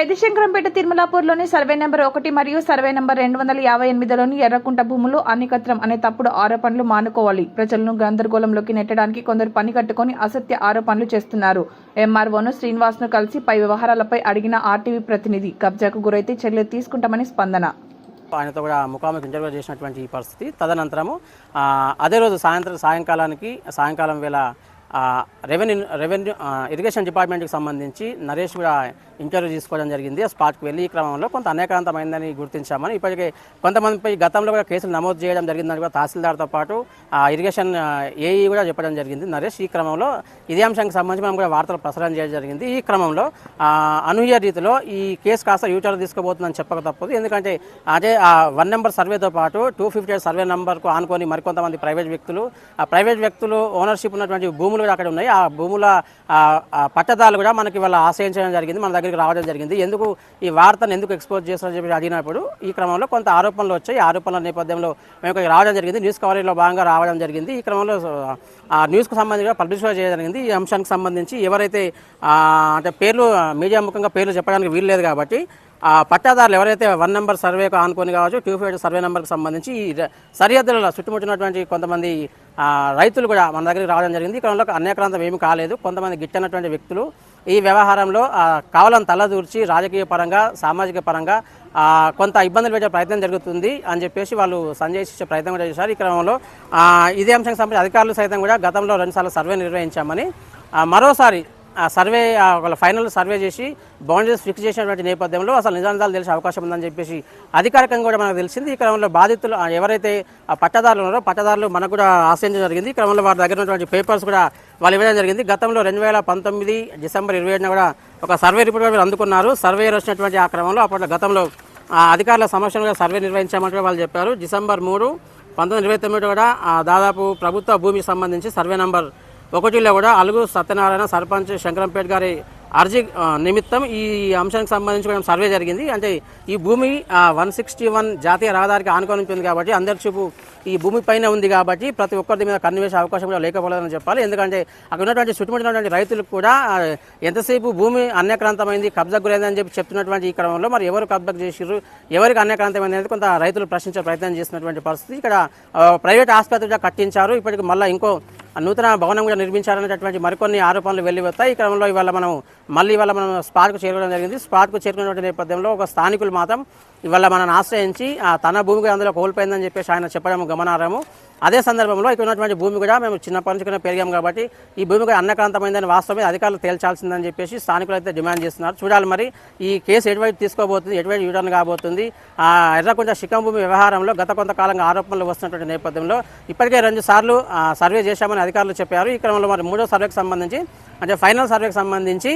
Shankarampet తిరుమలాపూర్లోని survey number ఒకటి మరియు survey number రెండు వందల యాభై ఎనిమిదిలోని ఎర్రకుంట భూములు అనికత్రం అనే తప్పుడు ఆరోపణలు మానుకోవాలి. ప్రజలను గందరగోళంలోకి నెట్టడానికి కొందరు పని కట్టుకొని అసత్య ఆరోపణలు చేస్తున్నారు. ఎంఆర్ఓను శ్రీనివాస్ను కలిసి పై వ్యవహారాలపై అడిగిన ఆర్టీవీ ప్రతినిధి కబ్జాకు గురైతే చర్యలు తీసుకుంటామని స్పందన. ఆయనతో కూడా ముఖాముఖి ఇంటర్వ్యూ చేసినటువంటి ఈ పరిస్థితి. తదనంతరము అదే రోజు సాయంత్రం సాయంకాలానికి సాయంకాలం వేళ రెవెన్యూ రెవెన్యూ ఇరిగేషన్ డిపార్ట్మెంట్కి సంబంధించి నరేష్ కూడా ఇంటర్వ్యూ తీసుకోవడం జరిగింది. స్పాట్కి వెళ్ళి ఈ క్రమంలో కొంత అనేకాంతమైందని గుర్తించామని ఇప్పటికే కొంతమందిపై గతంలో కూడా కేసులు నమోదు చేయడం జరిగిందని కూడా తహసీల్దార్తో పాటు ఆ ఇరిగేషన్ ఏఈ కూడా చెప్పడం జరిగింది నరేష్. ఈ క్రమంలో ఇదే అంశానికి సంబంధించి మనం కూడా వార్తలు ప్రసారం చేయడం జరిగింది. ఈ క్రమంలో అనూహ్య రీతిలో ఈ కేసు కాస్త యూటర్న్ తీసుకోబోతుందని చెప్పక తప్పదు. ఎందుకంటే అదే ఆ వన్ నెంబర్ సర్వేతో పాటు టూ ఫిఫ్టీ ఎయిట్ సర్వే నెంబర్కు ఆనుకొని మరికొంతమంది ప్రైవేట్ వ్యక్తులు ఆ ప్రైవేట్ వ్యక్తులు ఓనర్షిప్ ఉన్నటువంటి భూములు కూడా అక్కడ ఉన్నాయి. ఆ భూముల పట్టదాలు పట్టదారులు కూడా మనకి వాళ్ళ ఆశ్రయించడం జరిగింది మన దగ్గరికి రావడం జరిగింది. ఎందుకు ఈ వార్తను ఎందుకు ఎక్స్పోజ్ చేస్తారని చెప్పి అడిగినప్పుడు ఈ క్రమంలో కొంత ఆరోపణలు వచ్చాయి. ఆరోపణల నేపథ్యంలో మేము ఇక్కడికి రావడం జరిగింది. న్యూస్ కవరేజ్లో భాగంగా రావడం జరిగింది. ఈ క్రమంలో ఆ న్యూస్కు సంబంధించి పబ్లిష్ చేయడం జరిగింది. ఈ అంశానికి సంబంధించి ఎవరైతే అంటే పేర్లు మీడియా ముఖంగా పేర్లు చెప్పడానికి వీలు లేదు కాబట్టి పట్టాదారులు ఎవరైతే వన్ నెంబర్ సర్వేకు ఆనుకొని కావచ్చు టూ ఫైవ్ సర్వే నెంబర్కి సంబంధించి ఈ సరిహద్దులలో చుట్టుముట్టినటువంటి కొంతమంది రైతులు కూడా మన దగ్గరికి రావడం జరిగింది. ఈ అనేక ప్రాంతం ఏమీ కాలేదు. కొంతమంది గిట్టనటువంటి వ్యక్తులు ఈ వ్యవహారంలో ఆ, కావాలని తలదూర్చి రాజకీయ పరంగా సామాజిక పరంగా కొంత ఇబ్బందులు పెట్టే ప్రయత్నం జరుగుతుంది అని చెప్పేసి వాళ్ళు సంజయ్ ప్రయత్నం కూడా చేశారు. ఈ క్రమంలో ఇదే అంశానికి సంబంధించి అధికారులు సైతం కూడా గతంలో రెండుసార్లు సర్వే నిర్వహించామని మరోసారి ఆ సర్వే వాళ్ళ ఫైనల్ సర్వే చేసి బౌండరీస్ ఫిక్స్ చేసినటువంటి నేపథ్యంలో అసలు నిజానిజాలు తెలిసే అవకాశం ఉందని చెప్పేసి అధికారికంగా కూడా మనకు తెలిసింది. ఈ క్రమంలో బాధితులు ఎవరైతే ఆ పట్టదారులు ఉన్నారో పట్టదారులు మనకు కూడా ఆశ్రయించడం జరిగింది. ఈ క్రమంలో వారి దగ్గర ఉన్నటువంటి పేపర్స్ కూడా వాళ్ళు ఇవ్వడం జరిగింది. గతంలో రెండు వేల పంతొమ్మిది డిసెంబర్ ఇరవై ఏడున కూడా ఒక సర్వే రిపోర్ట్ కూడా అందుకున్నారు. సర్వే వచ్చినటువంటి ఆ క్రమంలో అప్పట్లో గతంలో ఆ అధికారుల సమక్షంలో సర్వే నిర్వహించామంటే వాళ్ళు చెప్పారు. డిసెంబర్ మూడు పంతొమ్మిది ఇరవై తొమ్మిది కూడా దాదాపు ప్రభుత్వ భూమికి సంబంధించి సర్వే నంబర్ ఒకటిలో కూడా అలుగు సత్యనారాయణ సర్పంచ్ శంకరంపేట గారి అర్జీ నిమిత్తం ఈ అంశానికి సంబంధించి కూడా సర్వే జరిగింది. అంటే ఈ భూమి వన్ సిక్స్టీ వన్ జాతీయ రహదారికి ఆనుకొని ఉంటుంది కాబట్టి అందరి చూపు ఈ భూమి పైన ఉంది కాబట్టి ప్రతి ఒక్కరి మీద కన్ను వేసే అవకాశం కూడా లేకపోలేదని చెప్పాలి. ఎందుకంటే అక్కడ ఉన్నటువంటి చుట్టుముట్టినటువంటి రైతులకు కూడా ఎంతసేపు భూమి అన్యక్రాంతమైంది కబ్జాకు గురైందని చెప్పి చెప్తున్నటువంటి ఈ క్రమంలో మరి ఎవరు కబ్జాకు చేసిర్రు ఎవరికి అన్యక్రాంతమైంది అనేది కొంత రైతులు ప్రశ్నించే ప్రయత్నం చేసినటువంటి పరిస్థితి. ఇక్కడ ప్రైవేట్ ఆసుపత్రి కూడా కట్టించారు. ఇప్పటికి మళ్ళీ ఇంకో నూతన భవనం కూడా నిర్మించాలనేటటువంటి మరికొన్ని ఆరోపణలు వెళ్ళిపోతాయి ఈ క్రమంలో ఇవాళ మనం మళ్ళీ ఇవాళ మనం స్పాట్కు చేరుకోవడం జరిగింది. స్పాట్కు చేరుకున్నటువంటి నేపథ్యంలో ఒక స్థానికులు మాత్రం ఇవాళ మనల్ని ఆశ్రయించి ఆ తన భూమి కూడా అందులో కోల్పోయిందని చెప్పేసి ఆయన చెప్పడం గమనార్హము. అదే సందర్భంలో ఇక్కడ ఉన్నటువంటి భూమి కూడా మేము చిన్నప్పటి నుంచి కూడా పెరిగాం కాబట్టి ఈ భూమి కూడా అన్నకాంతమైందని వాస్తవమే అధికారులు తేల్చాల్సిందని చెప్పేసి స్థానికులు అయితే డిమాండ్ చేస్తున్నారు. చూడాలి మరి ఈ కేసు ఎటువైపు తీసుకోబోతుంది ఎటువైపు యూటర్న్ కాబోతుంది. ఆ ఎర్రకుంట శిఖం భూమి వ్యవహారంలో గత కొంతకాలంగా ఆరోపణలు వస్తున్నటువంటి నేపథ్యంలో ఇప్పటికే రెండు సార్లు సర్వే చేశామని అధికారులు చెప్పారు. ఈ క్రమంలో మరి మూడో సర్వేకి సంబంధించి అంటే ఫైనల్ సర్వేకి సంబంధించి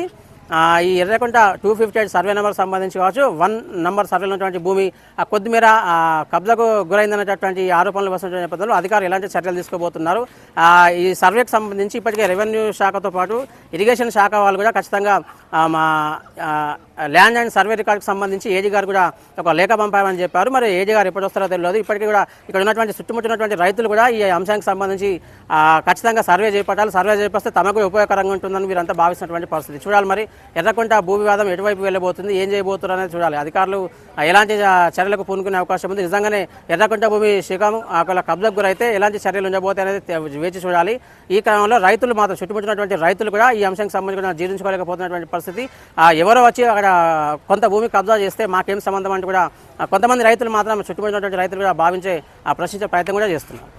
ఈ Errakunta two fifty eight survey number సంబంధించి కావచ్చు. వన్ నెంబర్ సర్వేలో ఉన్నటువంటి భూమి ఆ కొద్దిమేర ఆ, కబ్జాకు గురైందనేటటువంటి ఆరోపణలు వస్తున్న నేపథ్యంలో అధికారులు ఎలాంటి చర్యలు తీసుకోబోతున్నారు? ఈ సర్వేకి సంబంధించి ఇప్పటికే రెవెన్యూ శాఖతో పాటు ఇరిగేషన్ శాఖ వాళ్ళు కూడా ఖచ్చితంగా మా ల్యాండ్ అండ్ సర్వే రికార్డుకు సంబంధించి ఏజీ గారు కూడా ఒక లేఖ పంపామని చెప్పారు. మరి ఏజీ గారు ఎప్పుడు వస్తారో తెలియదు ఇప్పటికీ కూడా ఇక్కడ ఉన్నటువంటి చుట్టుముట్టినటువంటి రైతులు కూడా ఈ అంశానికి సంబంధించి ఖచ్చితంగా సర్వే చేపట్టాలి. సర్వే చేపిస్తే తమకు ఉపయోగకరంగా ఉంటుందని వీరంతా భావిస్తున్నటువంటి పరిస్థితి. చూడాలి మరి. ఎర్రకుంట భూ వివాదం ఎటువైపు వెళ్ళబోతుంది? ఏం చేయబోతున్నారు అనేది చూడాలి. అధికారులు ఎలాంటి చర్యలకు పూనుకునే అవకాశం ఉంది? నిజంగానే ఎర్రకుంట భూమి శిఖం అక్కడ కబ్జకు గురైతే ఎలాంటి చర్యలు ఉండబోతాయి అనేది వేచి చూడాలి. ఈ క్రమంలో రైతులు మాత్రం చుట్టుముట్టినటువంటి రైతులు కూడా ఈ అంశానికి సంబంధించి జీర్ణించుకోలేకపోతున్నటువంటి పరిస్థితి పరిస్థితి ఎవరో వచ్చి అక్కడ కొంత భూమి కబ్జా చేస్తే మాకేం సంబంధం అంటే కూడా కొంతమంది రైతులు మాత్రం చుట్టుముట్టినటువంటి రైతులు కూడా భావించే ఆ, ప్రశ్నించే ప్రయత్నం కూడా చేస్తున్నారు.